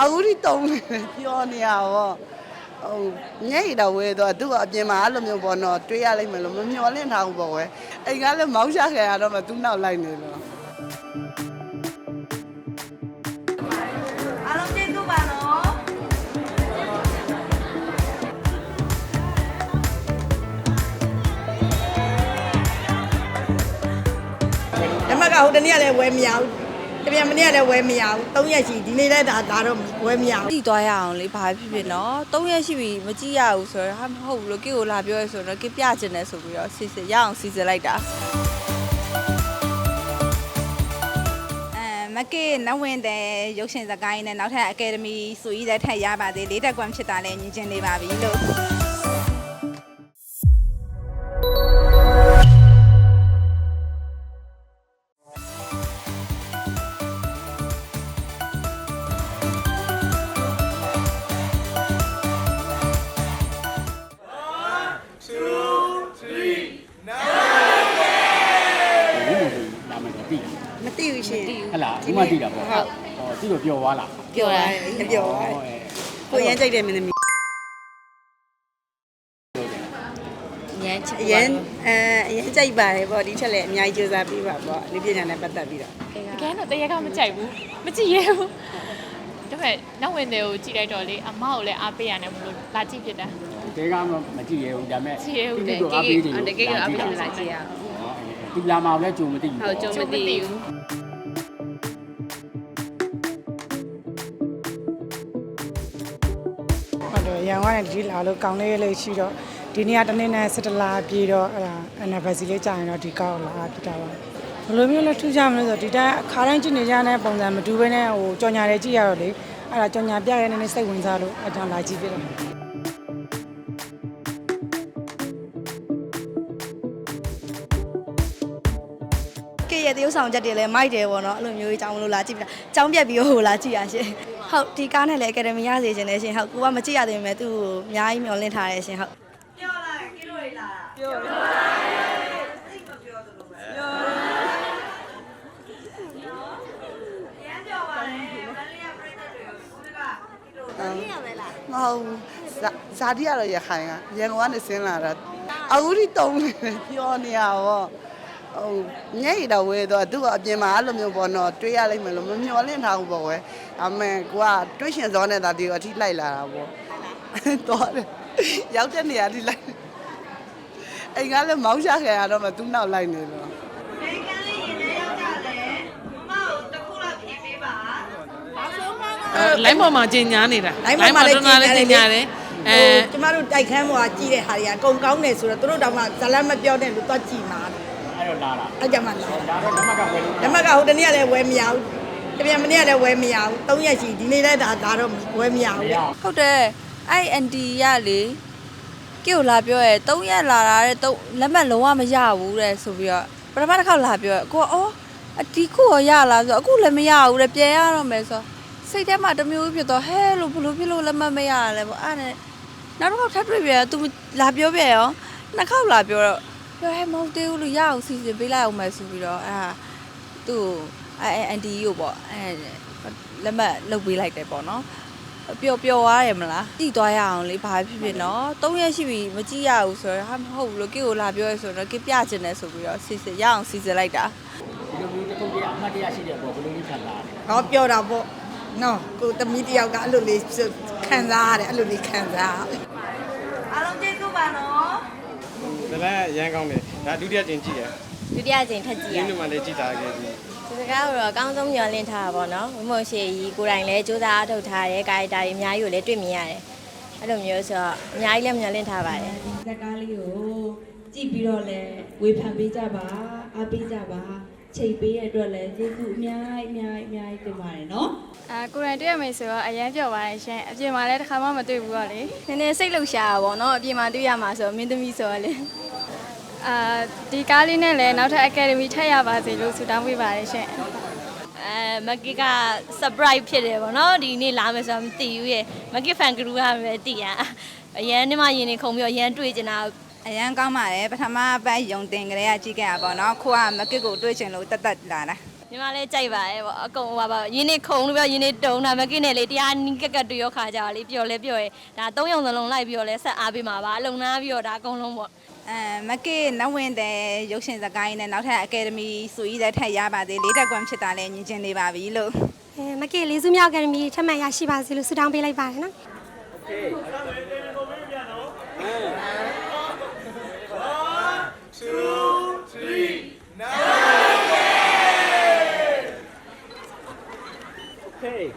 တုံးနေတယ်ပြောနေရတော့ဟိုညိတ်တော့ဝဲတော့သူကအပြင်မှာအဲ့လိုမျိုးပေါ့နော်တွေးရလိမ့်မယ်လို့မမျော်လင့်ထားဘူးပေါ့ဝဲအိမ်ကလည်းမောင်းချခဲ့ရတော့မှသူနောက်လိုက်နေလို့အားလုံးကျေးဇူးပါနော်လက်မှတ်ကဟိုတနေ့ကလည်းဝယ်မရဘူး တပြန်မနေ့ကလည်းဝယ်မရဘူး၃ရက်ရှိဒီနေ့လည်းဒါဒါတော့ဝယ်မရဘူးကြည့်သွားရအောင်လေဘာဖြစ်ဖြစ်နော်၃ရက်ရှိပြီမကြည့်ရဘူးဆိုတော့ဟာမဟုတ်ဘူးလို့ကိကိုလာပြောရဆိုတော့ကိပြချင်တယ်ဆိုပြီးတော့စီစစ်ရအောင်စီစစ်လိုက်တာအဲမကေနဝင်းတဲ့ရုပ်ရှင်စကိုင်းနဲ့နောက်ထပ်အကယ်ဒမီဆိုကြီးတဲ့ထက်ရပါသေးလေးတက်ကွမ်ဖြစ်တာလည်းညင်ကျင်နေပါပြီလို့ ဒီမှသိတာပေါ့ဟုတ်ဟောသူ့ကိုပြောသွားလားပြောရတယ်ပြောရတယ်ကိုရမ်းကြိုက်တယ်မင်းသမီးညမ်းချစ်အရန်အဲအရန်ကြိုက်ပါတယ်ပေါ့ဒီချက်လည်းအများကြီးကြိုးစားပြီးပါပေါ့လူပညာနဲ့ပတ်သက်ပြီးတော့တကယ်တော့တရက်ကမကြိုက်ဘူးမကြည့်ရဘူးဒါပေမဲ့နောက်ဝင်တယ်ကိုကြည့်လိုက်တော့လေအမကိုလည်းအားပေးရတယ်မလို့လာကြည့်ဖြစ်တာတဲကမှမကြည့်ရဘူးဒါပေမဲ့ကြည့်ရဘူးတိတိအားပေးတယ်လို့တကယ်ကအပြင်လာကြည့်ရအောင်ဒီလာမှာလည်းကြုံမသိဘူးဟုတ်ကြုံမသိဘူး န်ကုန်ကနေဒီလာလို့ကောင်းလေးလေးရှိတော့ဒီနေ့ကတနေ့နဲ့စတလာပြေတော့အဲ့ဒါ anniversary လေးကြာရင်တော့ဒီကောက်လာဖြစ်တာပါဘယ်လိုမျိုးလဲထူးခြားမလို့ဆိုတော့ဒီတိုင်းအခါတိုင်းကြည့်နေကြတဲ့ပုံစံမတူဘဲနဲ့ဟိုကြော်ညာတွေကြည့်ရတော့လေအဲ့ဒါကြော်ညာပြရဲနေနေစိတ်ဝင်စားလို့အကြောင်းလာကြည့်ပြတယ် တရုပ်ဆောင်ချက်တွေလည်းမိုက်တယ်ပေါ့နော်အဲ့လိုမျိုးကြီးကြောင်းမလို့လာကြည့်ပြတာကြောင်းပြက်ပြီးဟိုလာကြည့်ရရှင်ဟုတ်ဒီကားနဲ့လည်းအကယ်ဒမီရစေခြင်းနဲ့ရှင်ဟုတ်ကိုကမကြည့်ရသေးပေမဲ့သူ့ကိုအများကြီးမျှော်လင့်ထားတယ်ရှင်ဟုတ်ပြောလိုက်ကိလို့ရလာပြောစိတ်မပြောသလိုပဲပြောရမ်းပြောပါလေမလေးရပြိတ္တတွေကိုကိုကကိလို့မဟုတ်ဘူးဇာဇာတိကတော့ရခိုင်ကရန်ကုန်ကနေဆင်းလာတာအခုထိတုံးနေတယ်ပြောနေရတော့ ဟိုညိတ်တော့ဝဲတော့သူကအပြင်မှာအဲ့လိုမျိုးပေါ့နော်တွေးရလိမ့်မယ်လို့မမျော်လင့်ထားဘူးပေါ့ဝဲအမေကိုကတွေးရှင်စောနေတာဒီအထိလိုက်လာတာပေါ့တော့တယ်ရောက်တဲ့နေရာထိလိုက်အိမ်ကလည်းမောင်းချခဲ့ရတော့မှသူနောက်လိုက်နေလို့ဒီကလေးရင်ထဲရောက်ကြတယ်မမကိုတစ်ခုလောက်ဖြေပေးပါလိုင်းပေါ်မှာကျင်ညာနေတာလိုင်းပေါ်မှာလည်းတော်တော်လေးကျင်ညာတယ်အဲဟိုကျမတို့တိုက်ခန်းပေါ်ကကြည့်တဲ့ဟာတွေကအကုန်ကောင်းတယ်ဆိုတော့သူတို့တောင်မှဇလတ်မပြောတဲ့လူတော့ကြည့်မှာတယ် အဲ့တော့လာတာအဲ့ကြမှာလာဒါတော့ဓမ္မကဝယ်လို့လက်မှတ်ကဟိုတနေ့ကလည်းဝယ်မရဘူးတပြန်မနေ့ကလည်းဝယ်မရဘူး၃ရက်ရှိဒီနေ့လည်းဒါဒါတော့ဝယ်မရမဘူးရလေအောင်ဟုတ်တယ်အဲ့အန်တီရလေကိကိုလာပြောရဲ၃ရက်လာတာတဲ့၃လက်မှတ်လုံးဝမရဘူးတဲ့ဆိုပြီးတော့ပထမတစ်ခေါက်လာပြောရဲကိုကအော်အဒီခုရောရလားဆိုတော့အခုလည်းမရဘူးတဲ့ပြန်ရတော့မယ်ဆိုတော့စိတ်ထဲမှာတစ်မျိုးဖြစ်တော့ဟဲလို့ဘလို့ဖြစ်လို့လက်မှတ်မရရလဲပေါ့အဲ့နဲ့နောက်တစ်ခေါက်ထပ်တွေ့ပြန်သူလာပြောပြန်ရောနှစ်ခေါက်လာပြောတော့ ပြောဟဲမဟုတ်သေးဘူးလို့ရအောင်စီစဉ်ပေးလိုက်အောင်မယ်ဆိုပြီးတော့အဲ့ဒါသူ့အဲ့အန်တီကိုပေါ့အဲ့လက်မှတ်လုပ်ပေးလိုက်တယ်ပေါ့နော်ပျော်ပျော်သွားတယ်မလားကြည့်သွားရအောင်လေဘာဖြစ်ဖြစ်နော်၃ရက်ရှိပြီမကြည့်ရဘူးဆိုတော့ဟာမဟုတ်ဘူးလို့ကိကိုလာပြောရဆိုတော့ကိပြချင်တယ်ဆိုပြီးတော့စီစစ်ရအောင်စီစစ်လိုက်တာဒီလိုမျိုးတစ်ခုတည်းအမှတ်တရရှိတဲ့ပေါ့ဘယ်လိုလေးခံစားရလဲဟောပြောတာပေါ့နော်ကိုသမီးတယောက်ကအဲ့လိုလေးခံစားရတယ်အဲ့လိုလေးခံစားအားလုံးကျေးဇူးပါနော် ဒါလည်းရမ်းကောင်းတယ်ဒါဒုတိယကြိမ်ကြည့်ရဒုတိယကြိမ်ထပ်ကြည့်ရရင်းတို့မှလည်းကြည့်ထားခဲ့ပြီဒီစကားကိုတော့အကောင်းဆုံးမျှော်လင့်ထားတာပေါ့နော်မမို့ရှေကြီးကိုယ်တိုင်လည်းစူးစမ်းအထောက်ထားတယ်ကာရီတာတွေအများကြီးကိုလည်းတွေ့မြင်ရတယ်အဲ့လိုမျိုးဆိုတော့အများကြီးလည်းမျှော်လင့်ထားပါတယ်ဇက်ကားလေးကိုကြည့်ပြီးတော့လည်းဝေဖန်ပေးကြပါအားပေးကြပါ ချိန်ပေးရတဲ့အတွက်လည်းကျေးဇူးအများကြီးအများကြီးအများကြီးတင်ပါတယ်နော်အာကိုယ်တိုင်တွေ့ရမယ်ဆိုတော့အရန်ပြောပါတယ်ရှင်အပြင်မှာလည်းတစ်ခါမှမတွေ့ဘူးတော့လေနည်းနည်းစိတ်လှုပ်ရှားတာပေါ့နော်အပြင်မှာတွေ့ရမှာဆိုတော့မင်းသမီးဆိုတော့လေအာဒီကားလေးနဲ့လည်းနောက်ထပ်အကယ်ဒမီထပ်ရပါစေလို့ဆုတောင်းပေးပါတယ်ရှင်အဲမက်ကီက surprise ဖြစ်တယ်ပေါ့နော်ဒီနေ့လာမယ်ဆိုတော့မသိဘူးရဲ့မက်ကီဖန်ကရူကပဲတည်ရအရန်နှမရင်နေခုံပြီးတော့အရန်တွေ့ကျင်တာ အရန်ကောင်းပါတယ်ပထမပတ်ယုံတင်ကလေးကကြည့်ခဲ့တာပေါ့နော်ခိုးကမက်ကစ်ကိုတွေ့ချင်လို့တက်တက်လာတာညီမလည်းကြိုက်ပါရဲ့ပေါ့အကုန်ဟိုပါရင်းနေခုံလို့ပြောရင်းနေတုံတာမကင်းနဲ့လေတရားနီးကက်ကက်တွေ့ရောခါကြတာလေပျော်လဲပျော်ရဲဒါ၃ယောက်စလုံးလိုက်ပြီးတော့လဲဆက်အားပေးမှာပါအလုံနာပြီးတော့ဒါအကုန်လုံးပေါ့အဲမကေနတ်ဝင်တဲ့ရုပ်ရှင်စကိုင်းနဲ့နောက်ထပ်အကယ်ဒမီဆိုကြီးတဲ့ထက်ရပါသေးလေးတက်ကွန်ဖြစ်တာလည်းညင်ကျင်နေပါပြီလို့အဲမကေလေးစုမြောက်အကယ်ဒမီထပ်မံရရှိပါစေလို့ဆုတောင်းပေးလိုက်ပါတယ်နော် two, three, nine. Okay.